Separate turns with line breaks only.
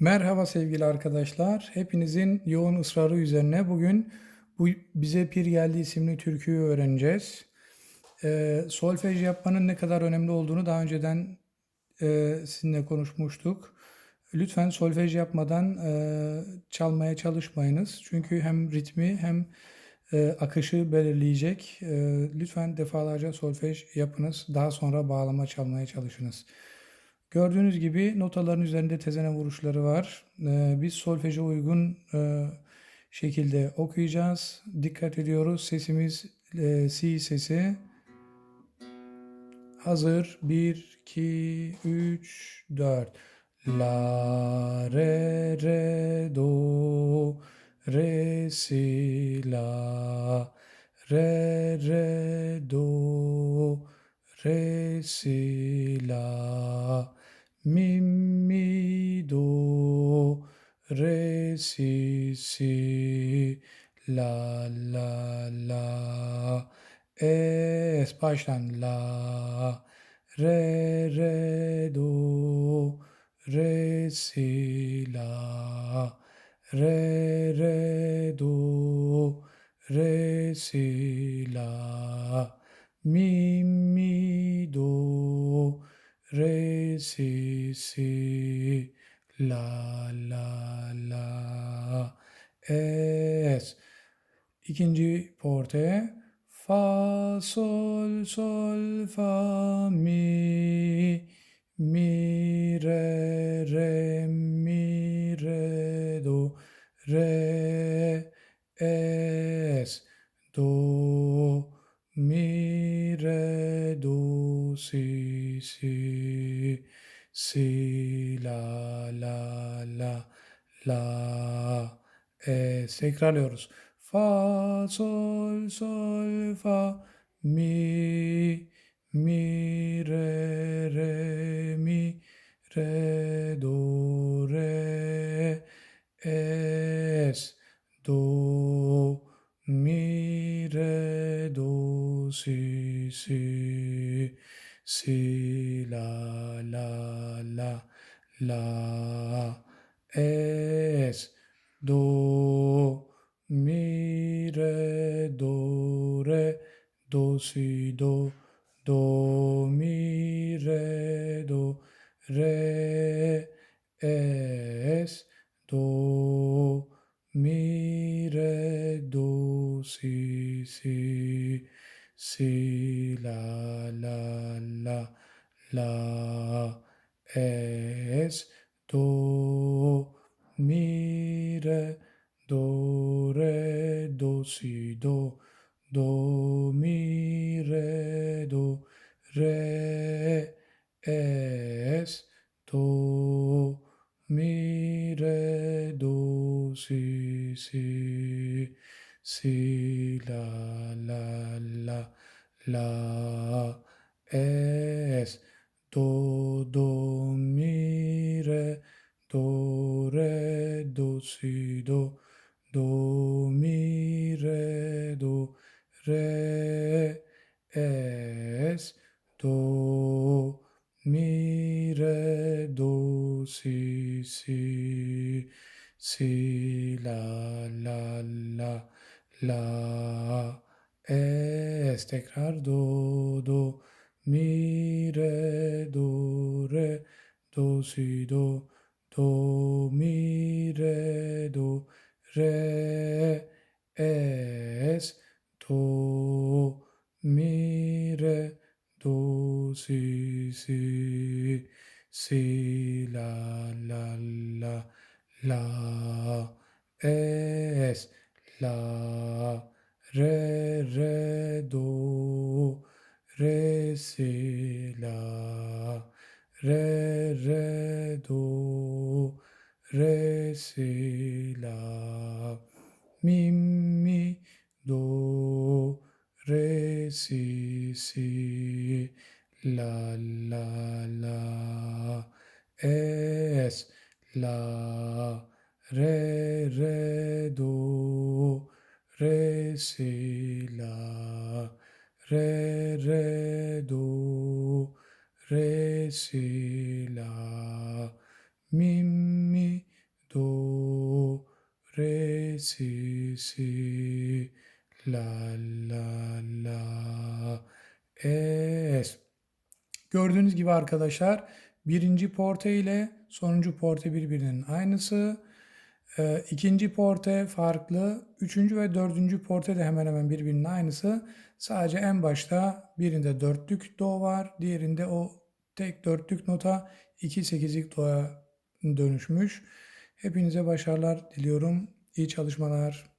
Merhaba sevgili arkadaşlar. Hepinizin yoğun ısrarı üzerine bugün bu Bize Pir Geldi isimli türküyü öğreneceğiz. Ee, solfej yapmanın ne kadar önemli olduğunu daha önceden e, sizinle konuşmuştuk. Lütfen solfej yapmadan e, çalmaya çalışmayınız. Çünkü hem ritmi hem e, akışı belirleyecek. E, lütfen defalarca solfej yapınız. Daha sonra bağlama çalmaya çalışınız. Gördüğünüz gibi notaların üzerinde tezene vuruşları var. Ee, biz solfeje uygun e, şekilde okuyacağız. Dikkat ediyoruz. Sesimiz e, si sesi. Hazır. 1, 2, 3, 4. La, re, re, do, re, si, la, re, re, do, re, si, la, mi, mi, do, re, si, si, la, la, la, es, baştan, la, re, re, do, re, si, la, re, re, do, re, si, la, mi, mi, re, si, si, la, la, la, es. İkinci porte. Fa, sol, sol, fa, mi, mi, re, re, mi, re, do, re, es, do, mi, re, do, si, si, si, la, la, la, la, es. Tekrarlıyoruz. Fa, sol, sol, fa, mi, mi, re, re, mi, re, do, re, es, do, mi, re, do, si, si, si, la, la, la, la, es, do, mi, re, do, re, do, si, do, do, mi, re, do, re, es, do, mi, re, do, si, si, si, la, la, la, la, es, do, mi, re, do, re, do, si, do, do, mi, re, do, re, es, do, mi, re, do, si, si, si, la, la, la, la, es, do, do, mi, re, do, re, do, si, do, do, mi, re, do, re, es, do, mi, re, do, si, si, si, la, la, la, la, es, tekrar do, do, mi, re, do, re, do, si, do, do, mi, re, do, re, es, do, mi, re, do, si, si, si, la, la, la, la, es, la, re, re, do, re, si, la, re, re, do, re, si, la, mi, mi, do, re, si, si, la, la, la, es, la, re, re, do, re si la. Re re do. Re si la. Mi mi do. Re si si. La la la. Es. Gördüğünüz gibi arkadaşlar birinci porte ile sonuncu porte birbirinin aynısı. Ee, ikinci porte farklı. Üçüncü ve dördüncü porte de hemen hemen birbirinin aynısı. Sadece en başta birinde dörtlük do var. Diğerinde o tek dörtlük nota iki sekizlik do'ya dönüşmüş. Hepinize başarılar diliyorum. İyi çalışmalar.